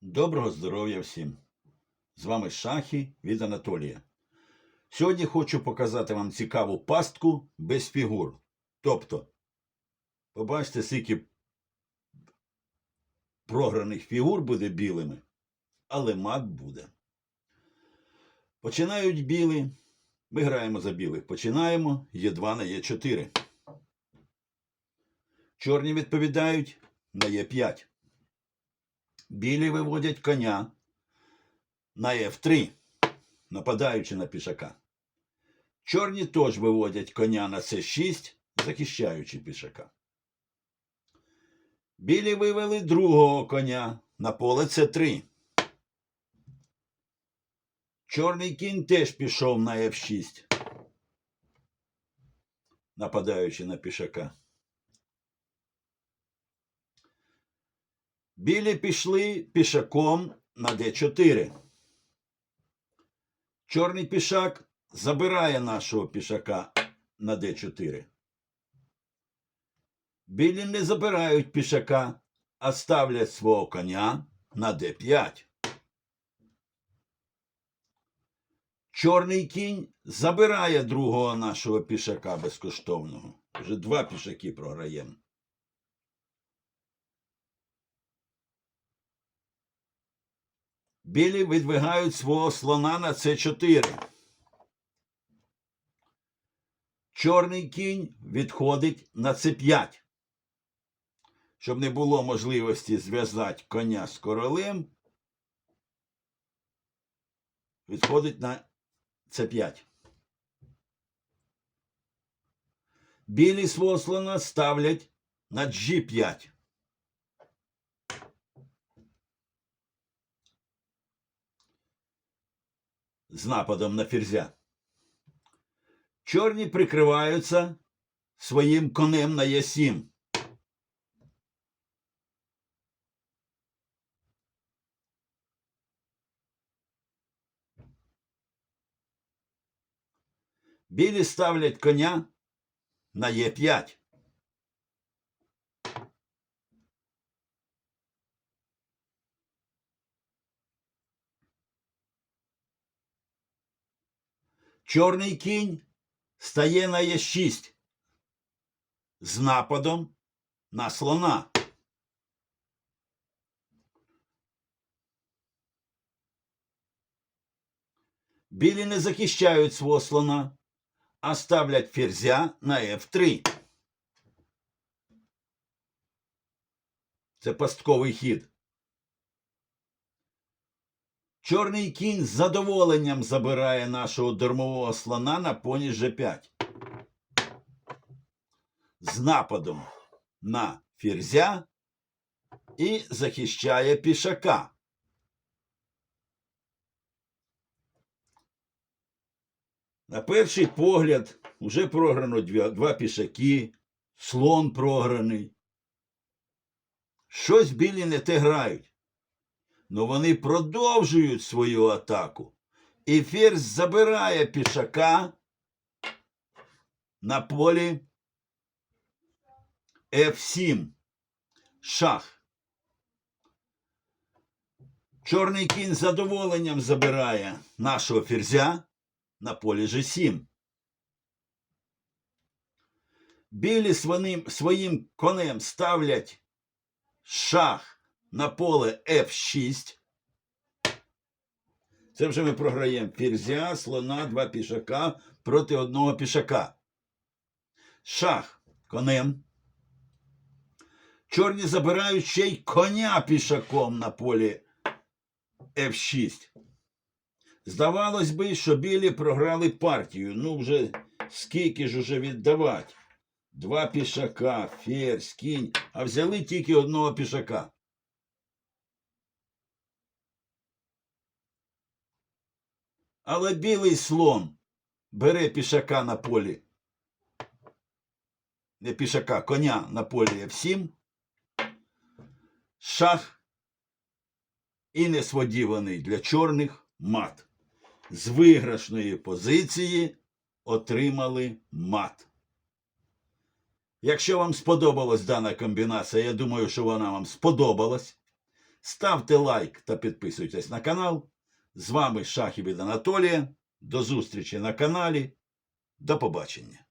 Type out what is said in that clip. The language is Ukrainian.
Доброго здоров'я всім! З вами Шахи від Анатолія. Сьогодні хочу показати вам цікаву пастку без фігур. Тобто, побачите, скільки програних фігур буде білими, але мат буде. Починають білі. Ми граємо за білих. Починаємо Є2 на Є4. Чорні відповідають на Є5. Білі виводять коня на F3, нападаючи на пішака. Чорні теж виводять коня на С6, захищаючи пішака. Білі вивели другого коня на поле С3. Чорний кінь теж пішов на F6, нападаючи на пішака. Білі пішли пішаком на Д4. Чорний пішак забирає нашого пішака на Д4. Білі не забирають пішака, а ставлять свого коня на Д5. Чорний кінь забирає другого нашого пішака безкоштовного. Вже два пішаки програємо. Білі видвигають свого слона на С4. Чорний кінь відходить на С5. Щоб не було можливості зв'язати коня з королем, відходить на С5. Білі свого слона ставлять на G5. З нападом на ферзя. Чорні прикриваються своїм конем на Е7. Білі ставлять коня на Е5. Чорний кінь стає на Е6 з нападом на слона. Білі не захищають свого слона, а ставлять ферзя на F3. Це пастковий хід. Чорний кінь з задоволенням забирає нашого дармового слона на поні G5. З нападом на ферзя і захищає пішака. На перший погляд вже програно два пішаки, слон програний. Щось білі не те грають. Но вони продовжують свою атаку. І ферзь забирає пішака на полі F7. Шах. Чорний кінь з задоволенням забирає нашого ферзя на полі G7. Білі своїм, своїм конем ставлять шах на поле F6. Це вже ми програємо ферзя, слона, два пішака проти одного пішака. Шах конем. Чорні забирають ще й коня пішаком на полі F6. Здавалось би, що білі програли партію. Ну, вже скільки ж уже віддавати? Два пішака, ферзь, кінь, а взяли тільки одного пішака. Але білий слон бере пішака на полі. Не пішака, коня на полі F7. Шах і несподіваний для чорних мат. З виграшної позиції отримали мат. Якщо вам сподобалась дана комбінація, я думаю, що вона вам сподобалась. Ставте лайк та підписуйтесь на канал. З вами Шахів Анатолія. До зустрічі на каналі. До побачення.